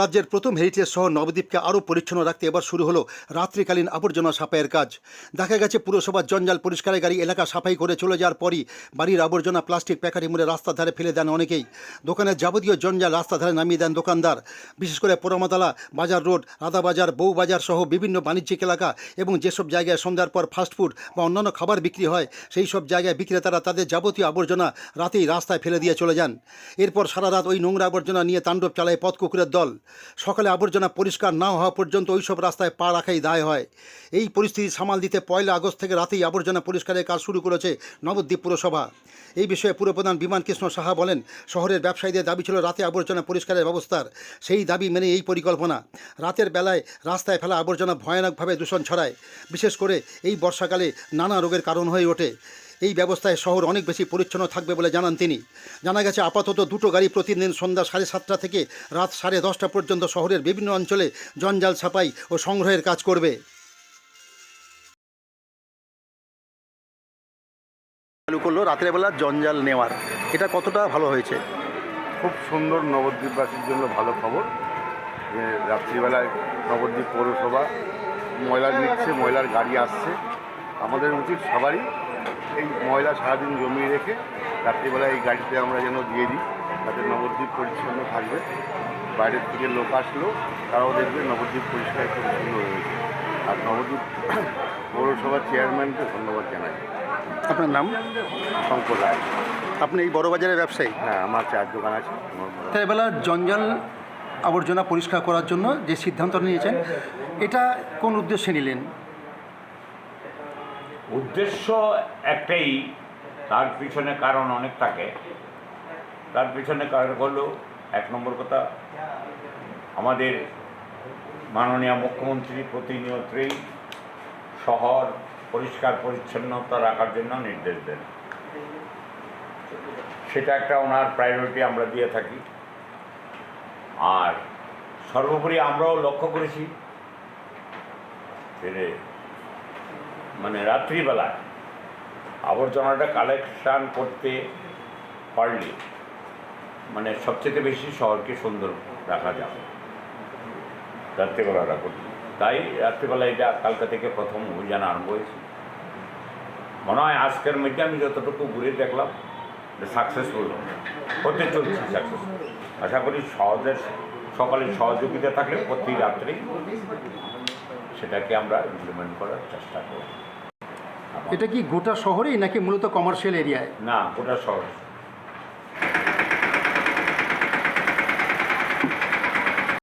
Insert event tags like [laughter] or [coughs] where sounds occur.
রাজ্যের প্রথম হেরিটেজ শহর নবদ্বীপকে আরও পরিচ্ছন্ন রাখতে এবার শুরু হলো রাত্রিকালীন আবর্জনা সাফাইয়ের কাজ। দেখা গেছে পুরসভার জঞ্জাল পরিষ্কারের গাড়ি এলাকা সাফাই করে চলে যাওয়ার পরই বাড়ির আবর্জনা প্লাস্টিক প্যাকেটে মুড়ে রাস্তার ধারে ফেলে দেন অনেকেই। দোকানের যাবতীয় জঞ্জাল রাস্তার ধারে নামিয়ে দেন দোকানদার। বিশেষ করে পোড়ামাতলা, বাজার রোড, রাধাবাজার, বউবাজার সহ বিভিন্ন বাণিজ্যিক এলাকা এবং যেসব জায়গায় সন্ধ্যার পর ফাস্টফুড বা অন্যান্য খাবার বিক্রি হয়, সেই সব জায়গায় বিক্রেতারা তাদের যাবতীয় আবর্জনা রাতেই রাস্তায় ফেলে দিয়ে চলে যান। এরপর সারা রাত ওই নোংরা আবর্জনা নিয়ে তাণ্ডব চালায় পথ কুকুরের দল। সকালে আবর্জনা পরিষ্কার না হওয়া পর্যন্ত ওইসব রাস্তায় পা রাখাই দায় হয়। এই পরিস্থিতি সামাল দিতে পয়লা আগস্ট থেকে রাতেই আবর্জনা পরিষ্কারের কাজ শুরু করেছে নবদ্বীপ পুরসভা। এই বিষয়ে পুরপ্রধান বিমান কৃষ্ণ সাহা বলেন, শহরের ব্যবসায়ীদের দাবি ছিল রাতে আবর্জনা পরিষ্কারের ব্যবস্থার। সেই দাবি মেনে এই পরিকল্পনা। রাতের বেলায় রাস্তায় ফেলা আবর্জনা ভয়ানকভাবে দূষণ ছড়ায়। বিশেষ করে এই বর্ষাকালে নানা রোগের কারণ হয়ে ওঠে। এই ব্যবস্থায় শহর অনেক বেশি পরিচ্ছন্ন থাকবে বলে জানান তিনি। জানা গেছে আপাতত দুটো গাড়ি প্রতিদিন সন্ধ্যা সাড়ে সাতটা থেকে রাত সাড়ে দশটা পর্যন্ত শহরের বিভিন্ন অঞ্চলে জঞ্জাল ছাপাই ও সংগ্রহের কাজ করবে। চালু করল রাতের বেলা জঞ্জাল নেওয়ার। এটা কতটা ভালো হয়েছে? খুব সুন্দর নবদ্বীপবাসীর জন্য ভালো খবর। যে রাত্রিবেলায় নবদ্বীপ পৌরসভা ময়লা নিচ্ছে ময়লার গাড়ি আসছে। আমাদের উচিত সবারই এই ময়লা সারাদিন জমিয়ে রেখে রাত্রিবেলায় এই গাড়িতে আমরা যেন দিয়ে দিই তাতে নবদ্বীপ পরিচ্ছন্ন থাকবে। বাইরের থেকে লোক আসলেও তারাও দেখবে নবদ্বীপ পরিষ্কার পরিচ্ছন্ন রয়েছে আর নবদ্বীপ [coughs] পৌরসভার চেয়ারম্যানকে ধন্যবাদ জানাই। আপনার নাম? শঙ্কর রায়। আপনি এই বড় বাজারের ব্যবসায়ী? হ্যাঁ আমার চায়ের দোকান আছে। আমার বড়- রাতের বেলা জঞ্জাল আবর্জনা পরিষ্কার করার জন্য যে সিদ্ধান্ত নিয়েছেন এটা কোন উদ্দেশ্যে নিলেন? উদ্দেশ্য একটাই, তার পিছনে কারণ অনেক থাকে। তার পিছনে কারণ হলো, এক নম্বর কথা, আমাদের মাননীয় মুখ্যমন্ত্রী প্রতিনিয়তই শহর পরিষ্কার, পরিচ্ছন্নতা রাখার জন্য নির্দেশ দেন। সেটা একটা ওনার প্রায়োরিটি আমরা দিয়ে থাকি। আর সর্বোপরি আমরাও লক্ষ্য করেছি মানে রাত্রিবেলায় আবর্জনাটা কালেকশান করতে পারলে মানে সবচেয়ে বেশি শহরকে সুন্দর রাখা যাবে। রাত্রিবেলাটা করতে। তাই রাত্রিবেলা এটা কালকা থেকে প্রথম অভিযান আরম্ভ হয়েছে। মনে হয় আজকের মধ্যে আমি যতটুকু ঘুরে দেখলাম যে সাকসেসফুল হতে চলছে সাকসেসফুল আশা করি সহজের সকালের সহযোগিতা থাকলে প্রতি রাত্রেই সেটাকে আমরা ইমপ্লিমেন্ট করার চেষ্টা করব। এটা কি গোটা শহরেই নাকি মূলত কমার্শিয়াল এরিয়ায় না গোটা শহর।